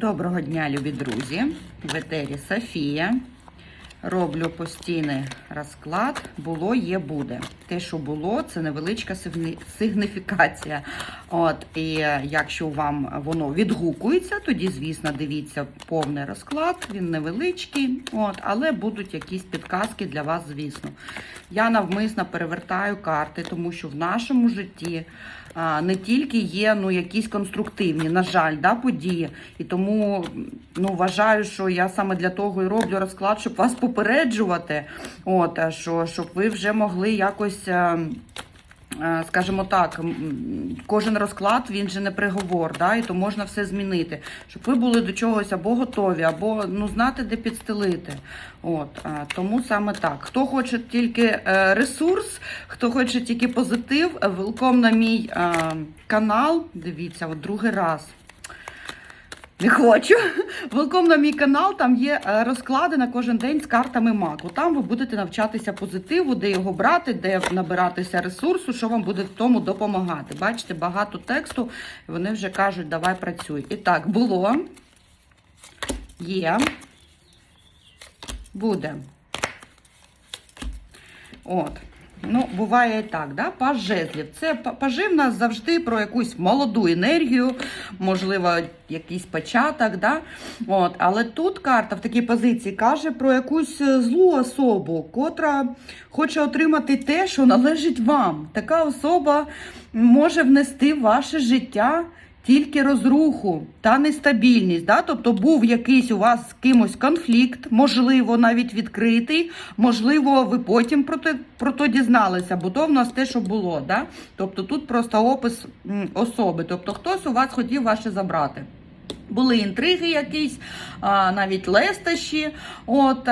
Доброго дня, любі друзі! В етері Софія. Роблю постійний розклад. Було, є, буде. Те, що було, це невеличка сигніфікація. От, і якщо вам воно відгукується, тоді, звісно, дивіться повний розклад. Він невеличкий, от, але будуть якісь підказки для вас, звісно. Я навмисно перевертаю карти, тому що в нашому житті не тільки є ну, якісь конструктивні, на жаль, да, події. І тому ну, вважаю, що я саме для того і роблю розклад, щоб вас попереджувати, от, що, щоб ви вже могли якось. Е, Скажімо так, кожен розклад він же не приговор, да, і то можна все змінити, щоб ви були до чогось або готові, або ну знати, де підстелити. От е, тому саме так. Хто хоче тільки е, ресурс, хто хоче тільки позитив, велком на мій канал. Дивіться, от другий раз. Не хочу. Велком на мій канал. Там є е, розклади на кожен день з картами маку. Там ви будете навчатися позитиву, де його брати, де набиратися ресурсу, що вам буде в тому допомагати. Бачите, багато тексту, вони вже кажуть, давай працюй. І так, було. Є. Буде. От. Ну, буває і так, да? Паж. Це па- пажи нас завжди про якусь молоду енергію, можливо, якийсь початок, да? От. Але тут карта в такій позиції каже про якусь е, злу особу, котра хоче отримати те, що належить вам. Така особа може внести в ваше життя тільки розруху та нестабільність. Да? Тобто був якийсь у вас з кимось конфлікт, можливо, навіть відкритий, можливо, ви потім про те, про то дізналися, бо то в нас те, що було. Да? Тобто тут просто опис особи. Тобто хтось у вас хотів ваше забрати. Були інтриги якісь, навіть лестощі, от,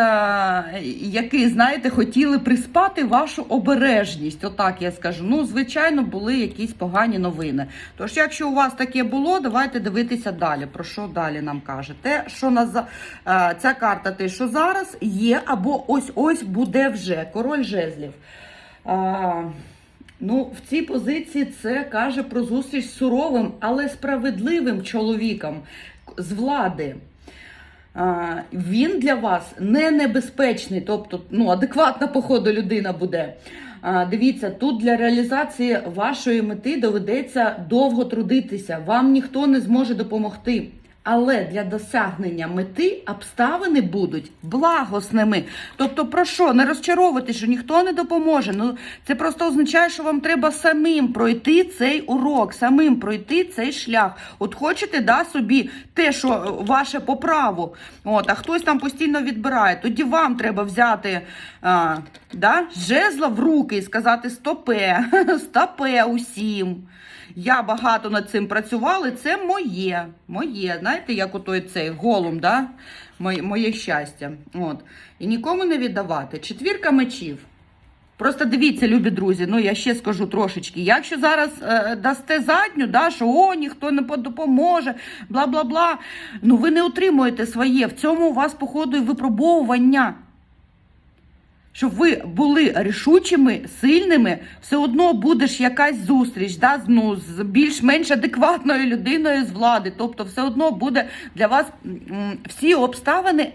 які, знаєте, хотіли приспати вашу обережність. Отак я скажу. Ну, звичайно, були якісь погані новини. Тож, якщо у вас таке було, давайте дивитися далі. Про що далі нам каже? Те, що на а, ця карта, те, що зараз є, або ось-ось буде вже. Король жезлів. Ну, в цій позиції це каже про зустріч з суровим, але справедливим чоловіком з влади. Він для вас не небезпечний, тобто ну, адекватна по ходу людина буде. Дивіться, тут для реалізації вашої мети доведеться довго трудитися. Вам ніхто не зможе допомогти. Але для досягнення мети обставини будуть благосними. Тобто, про що? Не розчаровувати, що ніхто не допоможе. Ну це просто означає, що вам треба самим пройти цей урок, самим пройти цей шлях. От хочете да, собі те, що е, ваше по праву, от, а хтось там постійно відбирає. Тоді вам треба взяти а, да, жезла в руки і сказати стопе, стопе усім. Я багато над цим працювала, це моє. Моє. Знаєте, як отой цей голум, да? моє, моє щастя. От. І нікому не віддавати. Четвірка мечів. Просто дивіться, любі друзі, ну я ще скажу трошечки. Якщо зараз е, дасте задню, да, що о, ніхто не допоможе, бла бла бла. Ну ви не отримуєте своє. В цьому у вас, походу, випробовування. Щоб ви були рішучими, сильними, все одно будеш якась зустріч да, з, ну, з більш-менш адекватною людиною з влади. Тобто, все одно буде для вас всі обставини,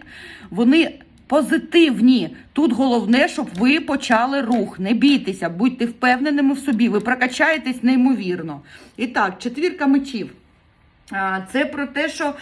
вони позитивні. Тут головне, щоб ви почали рух. Не бійтеся, будьте впевненими в собі. Ви прокачаєтесь неймовірно. І так, четвірка мечів. Це про те, що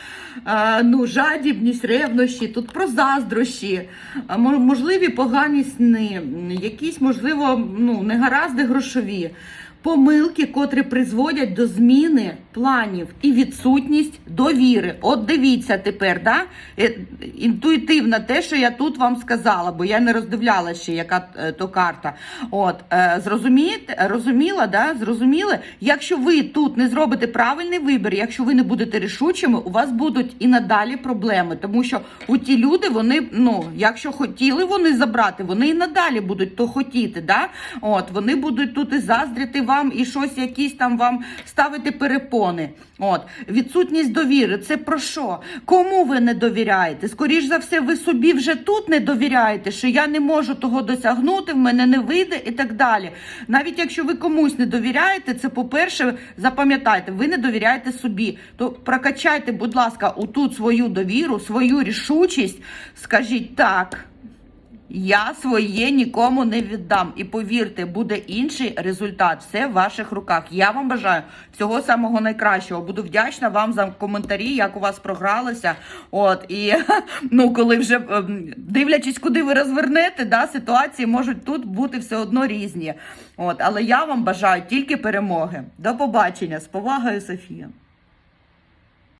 ну, жадібність, ревнощі, тут про заздрощі, мо- можливі погані сни, якісь, можливо, ну, негаразди грошові, помилки, котрі призводять до зміни планів і відсутність довіри. От дивіться тепер, да? Е, інтуїтивно те, що я тут вам сказала, бо я не роздивляла ще, яка е, то карта. От, е, зрозумієте, розуміла, да? зрозуміли? Якщо ви тут не зробите правильний вибір, якщо ви не будете рішучими, у вас будуть і надалі проблеми, тому що у ті люди, вони, ну, якщо хотіли вони забрати, вони і надалі будуть то хотіти, да? От, вони будуть тут і заздрити вам і щось якісь там вам ставити перепони. От відсутність довіри. Це про що? Кому ви не довіряєте? Скоріш за все, ви собі вже тут не довіряєте, що я не можу того досягнути, в мене не вийде і так далі. Навіть якщо ви комусь не довіряєте, це по-перше, запам'ятайте, ви не довіряєте собі. То прокачайте, будь ласка, отут свою довіру, свою рішучість. Скажіть так. Я своє нікому не віддам. І повірте, буде інший результат. Все в ваших руках. Я вам бажаю всього самого найкращого. Буду вдячна вам за коментарі, як у вас програлося. От і ну, коли вже ем, дивлячись, куди ви розвернете, да, ситуації можуть тут бути все одно різні. От, але я вам бажаю тільки перемоги. До побачення з повагою, Софія.